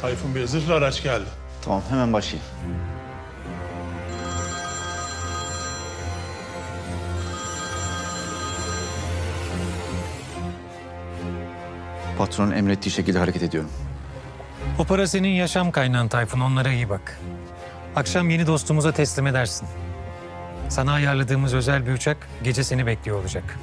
Tayfun Bey zırhlı araç geldi. Tamam hemen başlayayım. Patronun emrettiği şekilde hareket ediyorum. O para senin yaşam kaynağın Tayfun. Onlara iyi bak. Akşam yeni dostumuza teslim edersin. Sana ayarladığımız özel bir uçak gece seni bekliyor olacak.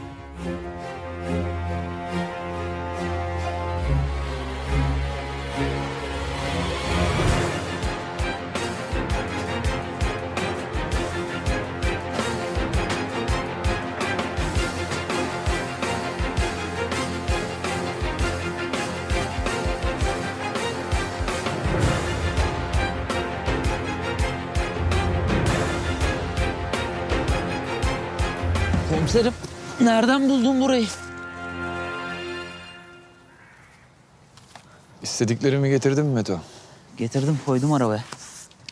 Komiserim nereden buldun burayı? İstediklerimi getirdin mi Meto? Getirdim koydum arabaya.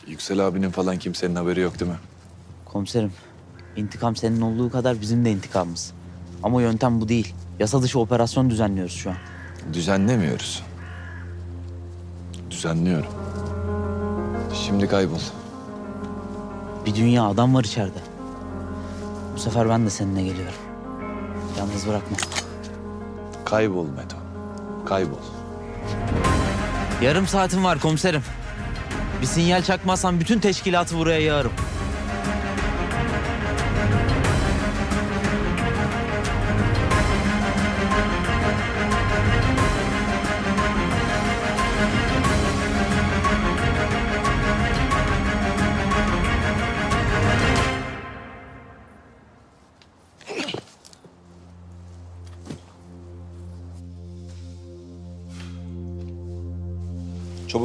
Yüksel abinin falan kimsenin haberi yok değil mi? Komiserim intikam senin olduğu kadar bizim de intikamımız. Ama yöntem bu değil. Yasa dışı operasyon düzenliyoruz şu an. Düzenlemiyoruz. Düzenliyorum. Şimdi kaybol. Bir dünya adam var içeride. Bu sefer ben de seninle geliyorum. Yalnız bırakma. Kaybol Meto. Kaybol. Yarım saatim var komiserim. Bir sinyal çakmazsan bütün teşkilatı buraya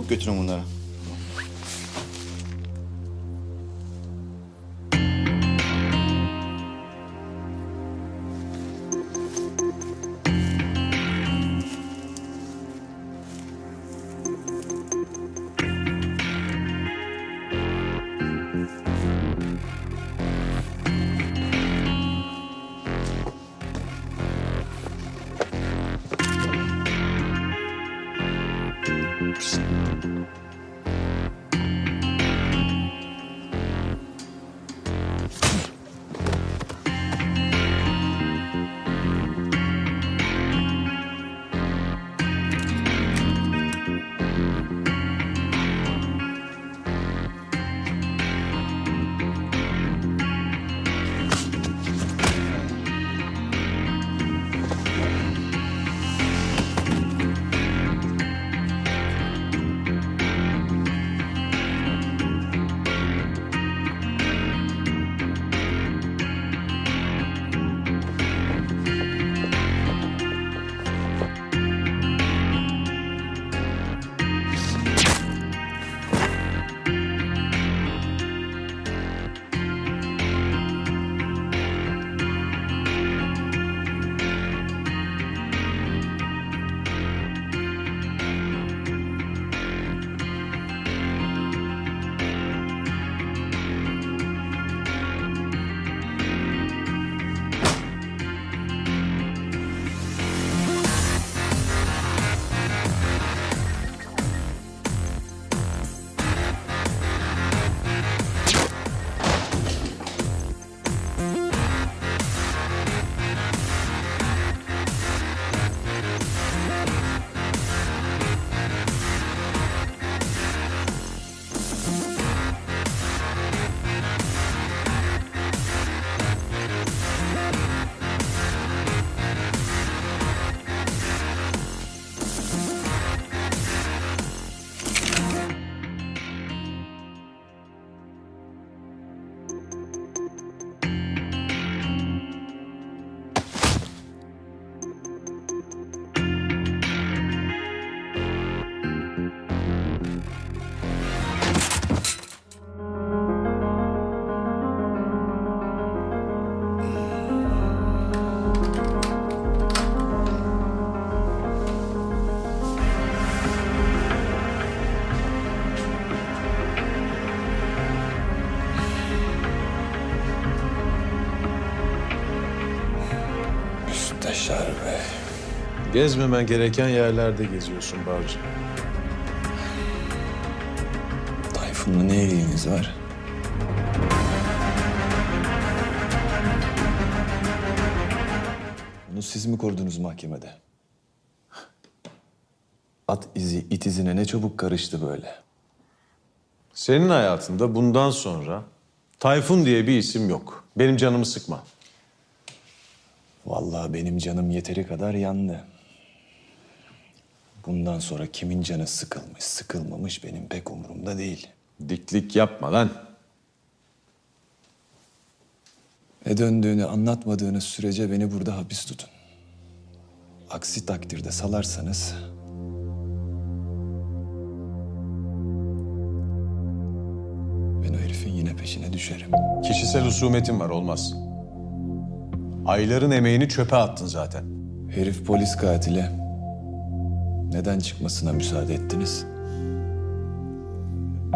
bakıyor Tuna bunlara. Oops. Bunları. Müsteşar Gezmemen gereken yerlerde geziyorsun Barcı. Tayfun'la ne ilginiz var? Bunu siz mi korudunuz mahkemede? At izi it izine ne çabuk karıştı böyle. Senin hayatında bundan sonra Tayfun diye bir isim yok. Benim canımı sıkma. Vallahi benim canım yeteri kadar yandı. Bundan sonra kimin canı sıkılmış, sıkılmamış benim pek umurumda değil. Diklik yapma lan. Ne döndüğünü anlatmadığınız sürece beni burada hapis tutun. Aksi takdirde salarsanız... Ben o herifin yine peşine düşerim. Kişisel husumetin var olmaz. Ayların emeğini çöpe attın zaten. Herif polis katili. Neden çıkmasına müsaade ettiniz?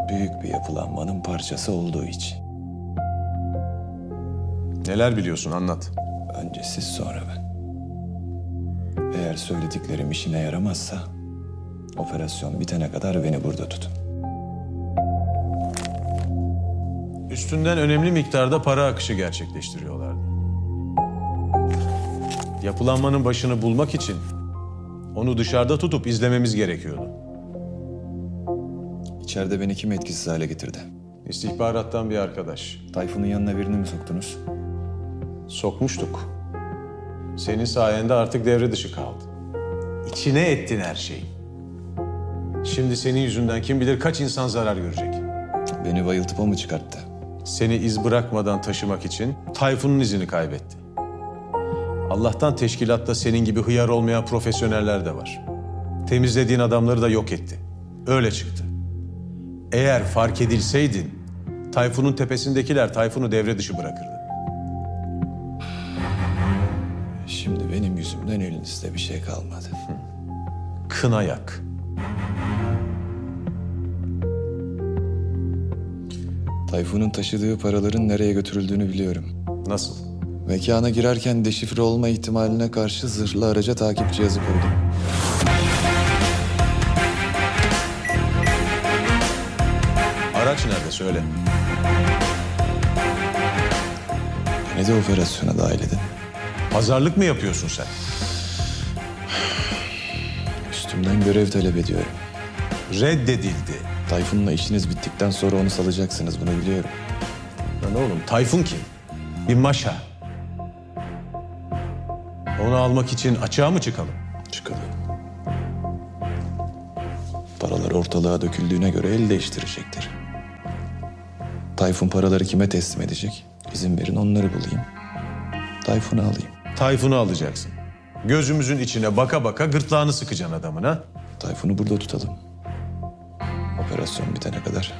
Büyük bir yapılanmanın parçası olduğu için. Neler biliyorsun anlat. Önce siz sonra ben. Eğer söylediklerim işine yaramazsa... ...operasyon bitene kadar beni burada tutun. Üstünden önemli miktarda para akışı gerçekleştiriyorlardı. Yapılanmanın başını bulmak için onu dışarıda tutup izlememiz gerekiyordu. İçeride beni kim etkisiz hale getirdi? İstihbarattan bir arkadaş. Tayfun'un yanına birini mi soktunuz? Sokmuştuk. Senin sayende artık devre dışı kaldı. İçine ettin her şeyi. Şimdi senin yüzünden kim bilir kaç insan zarar görecek. Beni bayıltıp o mu çıkarttı? Seni iz bırakmadan taşımak için Tayfun'un izini kaybetti. Allah'tan teşkilatta senin gibi hıyar olmayan profesyoneller de var. Temizlediğin adamları da yok etti. Öyle çıktı. Eğer fark edilseydin, Tayfun'un tepesindekiler Tayfun'u devre dışı bırakırdı. Şimdi benim yüzümden elinizde bir şey kalmadı. Kına yak. Tayfun'un taşıdığı paraların nereye götürüldüğünü biliyorum. Nasıl? Mekana girerken deşifre olma ihtimaline karşı zırhlı araca takip cihazı koydum. Araç nerede söyle. Beni de operasyona dahil edin. Pazarlık mı yapıyorsun sen? Üstümden görev talep ediyorum. Reddedildi. Tayfun'la işiniz bittikten sonra onu salacaksınız bunu biliyorum. Lan oğlum Tayfun kim? Bir maşa. Onu almak için açığa mı çıkalım? Çıkalım. Paralar ortalığa döküldüğüne göre el değiştirecektir. Tayfun paraları kime teslim edecek? İzin verin onları bulayım. Tayfun'u alayım. Tayfun'u alacaksın. Gözümüzün içine baka baka gırtlağını sıkacaksın adamın ha? Tayfun'u burada tutalım. Operasyon bitene kadar.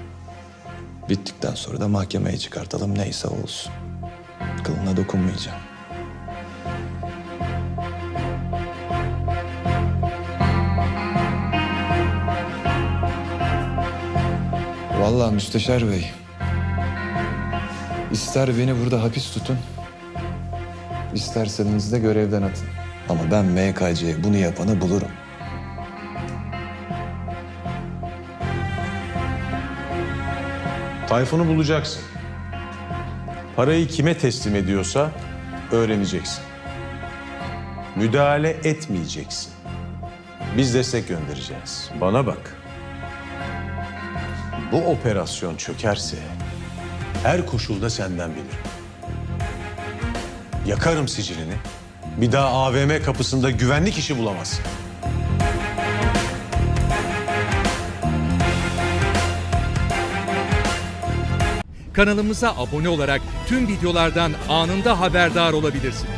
Bittikten sonra da mahkemeye çıkartalım neyse olsun. Kılına dokunmayacağım. Vallahi Müsteşar Bey. İster beni burada hapis tutun. isterseniz de görevden atın. Ama ben MKC'ye bunu yapanı bulurum. Tayfun'u bulacaksın. Parayı kime teslim ediyorsa öğreneceksin. Müdahale etmeyeceksin. Biz destek göndereceğiz. Bana bak. Bu operasyon çökerse her koşulda senden bilirim. Yakarım sicilini. Bir daha AVM kapısında güvenlik işi bulamazsın. Kanalımıza abone olarak tüm videolardan anında haberdar olabilirsiniz.